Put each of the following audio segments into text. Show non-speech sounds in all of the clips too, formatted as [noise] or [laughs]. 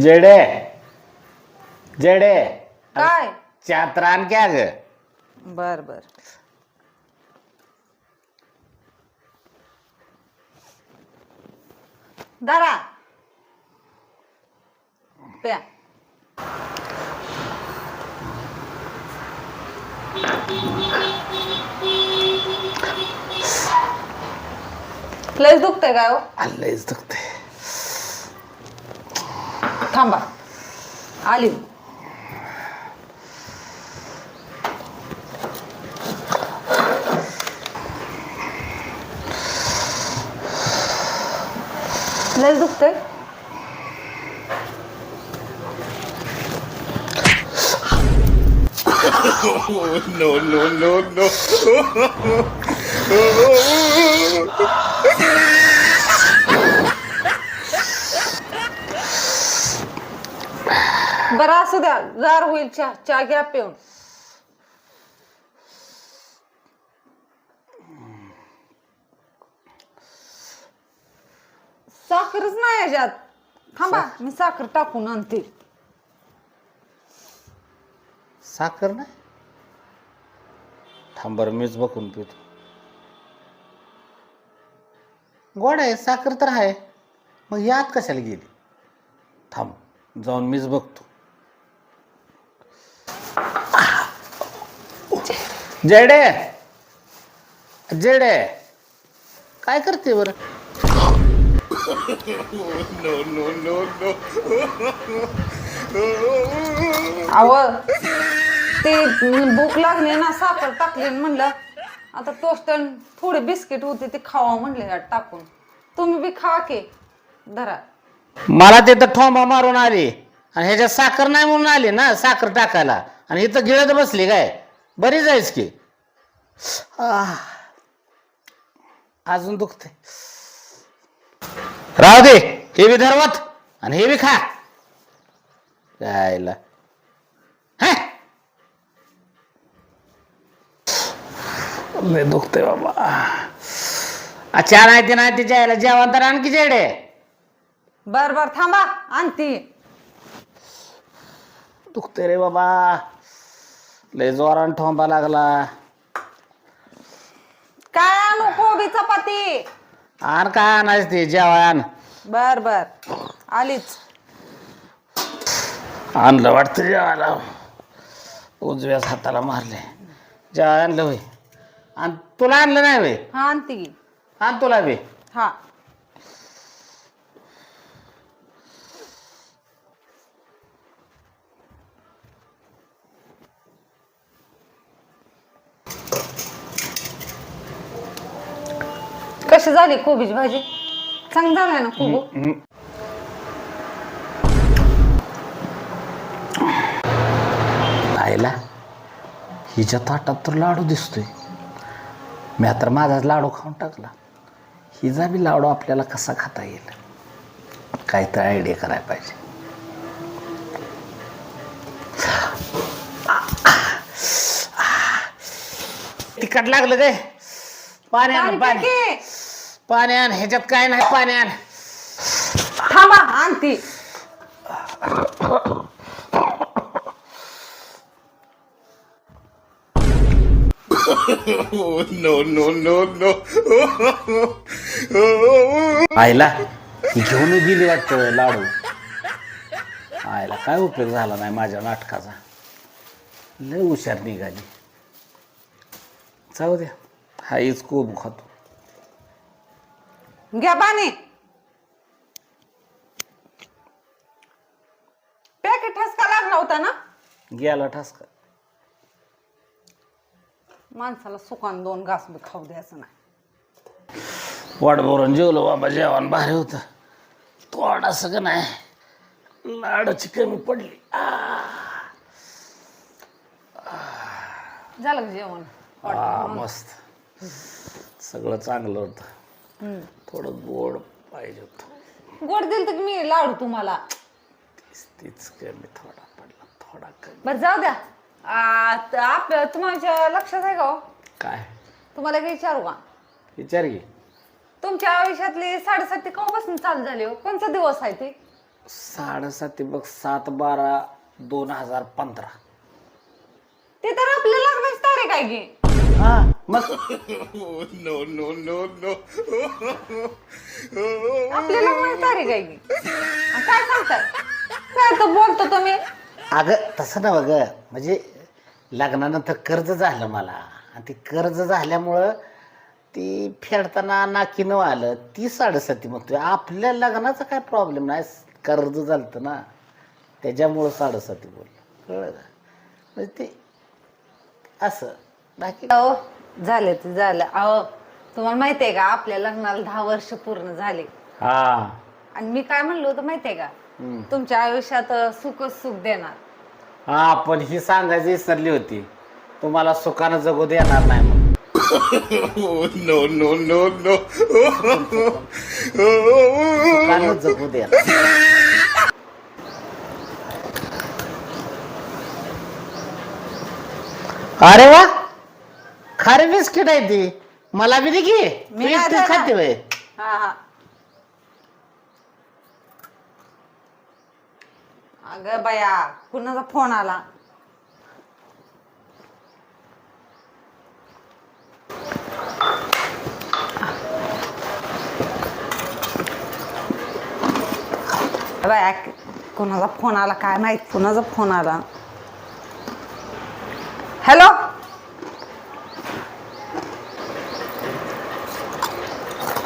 जेडे. जेडे. काय? चात्रान क्या ग? बर बर. दारा. प्या. लयच दुखतंय काय हो? लयच दुखते थांबा. आली. लयच दुखतंय. No, no, no, no. [laughs] [laughs] बरं असू द्या. गार होईल चहा. चहा घ्या पिऊन. साखरच नाही याच्यात. थांबा मी साखर टाकून आणते. साखर नाही? थांब बरं मीच बघून पितो. गोड आहे साखर तर आहे. मग यात कशाला गेली? थांब जाऊन मीच बघतो. जेडे जेडे काय करते बरं. आव ते भूक लागली ना साखर टाकली आणि म्हणलं. आता टोस्ट थोडे बिस्किट होते ते खावा म्हणले यात टाकून. तुम्ही बी खा की धरा. मला तिथं ठोंबा मारून आली. आणि ह्याच्यात साखर नाही म्हणून आली ना साखर टाकायला. आणि इथं गिळत बसली काय? बरी जायच की. अजून दुखते राहू दे हे बी धरवत आणि हे बी खा. यायला हा? लय दुखते बाबा. अच्छा नाही ते नाही तिच्या यायला जेवण तर आणखी जेडे बर बर थांबा आणती. दुखते रे बाबा. लय जोरान ठोंबा लागला. काय आणू कोबी चपाती? आण काय आणायच ते जेवण बर बर. आलीच. आणलं वाटतं जेवायला. उजव्याच हाताला मारले जेवाय आणलं होय. आणि तुला आणलं नाही होय? हा आणती की. आण तुला बी. हा. कशी झाली कोबीची भाजी. चांगली झाली ना कोबू? आईला हिच्या ताटात तर लाडू दिसतोय. मी तर माझाच लाडू खाऊन टाकला. हिचा बी लाडू आपल्याला कसा खाता येईल? काय तर आयडिया करायला पाहिजे. तिखट लागलं काय पाणी पाणी पाणी टाकी. पाणी आण ह्याच्यात काय नाही पाणी आण थांबा आणती. आईला ही घेऊन गेली वाटतं लाडू. आईला काय उपयोग झाला नाही माझ्या नाटकाचा? लय हुशार निघाली. जाऊ द्या हाईच खूप खातो. घ्या पाणी. पॅकेट ठसका लागला होता ना? गेला ठसका. माणसाला सुकान दोन घास बी खाऊ द्यायचं नाही. वाट भरून जेवलो बाबा जेवण भारी होतं. थोडासं का नाही? लाडूची कमी पडली. झालं का जेवण? आ, मस्त. सगळं चांगलं होतं. थोडं गोड पाहिजे होतं. गोड दिल तर मी लाडू तुम्हाला. तीच तीच कमी थोडा पडला थोडा कमी. बरं जाऊ द्या. आ, त- आप तुम्हाला लक्षात आहे का हो? काय? तुम्हाला काही विचारू का? विचार घे तुमच्या आयुष्यातली साडेसाती केव्हापासून चालू झाली हो? कोणचा दिवस आहे ते? साडेसाती बघ सात बारा दोन हजार पंधरा. ते तर आपल्या लग्नाची तारीख आहे की. हा. मग Oh, [laughs] no, no, no, no. आपल्या लग्नाची तारीख आहे की काय सांगताय? काय तर बोलतो तुम्ही? अगं तसं ना ग म्हणजे लग्नानंतर कर्ज झालं मला. आणि ते कर्ज झाल्यामुळं ती फेडताना नाकीनं आलं. ती साडेसाती म्हणतोय आपल्या लग्नाचा काय प्रॉब्लेम नाही. कर्ज झालं ना. त्याच्यामुळं साडेसाती बोललं. कळलं का? म्हणजे ते असं. बाकी अहो झाले ते झालं. अहो तुम्हाला माहितीये का आपल्या लग्नाला दहा वर्ष पूर्ण झाले. हा. आणि मी काय म्हणलो होतं माहितीये का? हम्म. तुमच्या आयुष्यात सुखच सुख देणार. हा पण ही सांगायची विसरली होती. तुम्हाला सुखानं जगू देणार नाही म्हणून. सुखानं जगू देणार. अरे वा! खारे बिस्किट आहे ती. मला बी दे की. मी तू नाही एकटीच देणार. खाते. हा हा. अगं बाया कुणाचा फोन आला? बाया कुणाचा फोन आला काय माहीत? कुणाचा फोन आला? हॅलो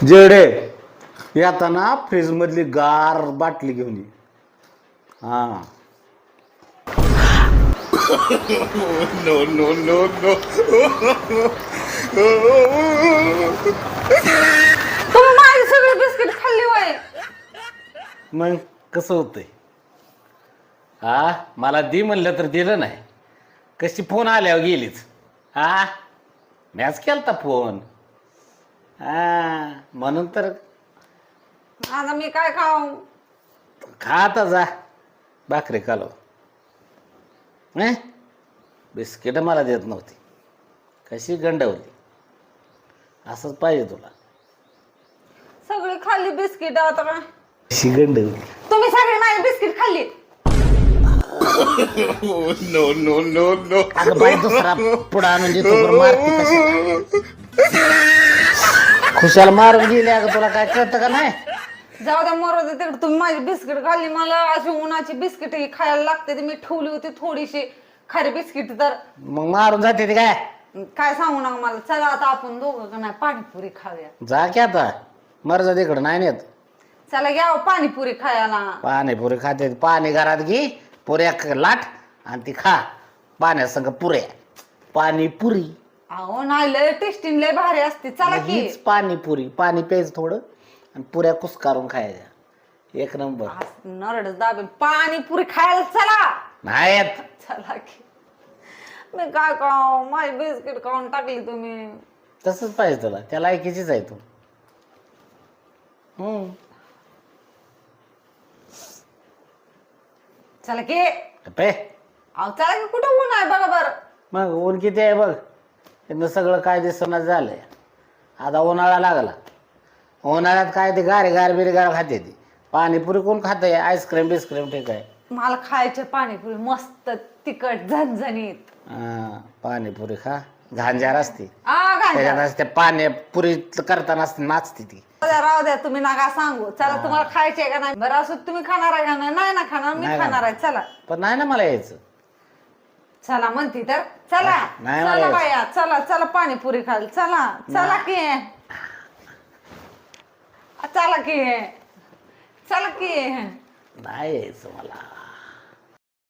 जेडे येताना फ्रीज मधली गार बाटली घेऊन ये. हा. no, no, no, no. तुम्ही माझी सगळी बिस्किट खाल्ली वय. मग कसं होतंय? हा मला दे म्हणलं तर दिलं नाही. कशी फोन आल्यावर गेलीच. हा? मॅच केलता फोन. हा म्हणून तर आता मी काय खाऊ? खा आता जा भाकरी नाही बिस्किट मला देत नव्हती. कशी गंडवली? असंच पाहिजे तुला. सगळी खाल्ली बिस्किट आता काय कशी गंडवली? तुम्ही सगळी माझी बिस्किट खाल्ली. अगं बाई दुसरा पुढा मारते कशाला खुशाल मारून गेली अगं तुला काय कळतं का नाही? जाऊ द्या मरू दे तिकडे. तुम्ही माझी बिस्किट खाल्ली मला अशी उन्हाची बिस्किट खायला लागते ती. मी ठेवली होती थोडीशी खरी बिस्किट तर. मग मारून जाते ते काय? काय सांगू नका मला. चला आता आपण दोघं का नाही पाणीपुरी खाऊया. जा की आता. मर जा तिकडं नाही नेत. चला घ्या हो पाणीपुरी खायला. पाणीपुरी खाते. पाणी घरात घे पुऱ्या क- लाट आणि ती खा. पाण्यासंग पुऱ्या. पाणीपुरी. अहो नाही लय टेस्टिंग लय भारी असते. चला की. हीच पाणीपुरी. पाणी प्यायचं थोडं आणि पुऱ्या कुसकारून खायच्या. एक नंबर. नरडच दाबेल पाणीपुरी खायला चला. नाही चला की. मी काय खाऊ? माझी बिस्किट खाऊन टाकली तुम्ही. तसंच पाहिजे तुला. त्या लायकीचीच आहे तू. हम्म. चला की. पे. अहो चला की. कुठं ऊन आहे? बघा बरं. मग ऊन किती आहे बघ. इथनं सगळं काय दिसणार झालंय. आता उन्हाळा लागला. उन्हाळ्यात काय ते गारे गार बिरगार खाते ती. पाणीपुरी कोण खाते आईस्क्रीम बिस्क्रीम ठीक आहे. मला खायचे पाणीपुरी मस्त तिखट झणझणीत. हा, पाणीपुरी खा. घांजार असते. आ गांजा. त्याच्यात असते पाणीपुरी करताना असते नाचते ती. राहू द्या, राहू द्या तुम्ही नका सांगू. चला तुम्हाला खायचे आहे का नाही? बरं असं तुम्ही खाणार आहे का नाही? नाही ना खाणार मी नाही खाणार. आहे. चला. पण नाही ना मला यायचं. चला म्हणती तर. चला. नाही चला मला बाया चला चला पाणीपुरी खाल. चला चला की. चला की. चला की. नाही यायचं मला.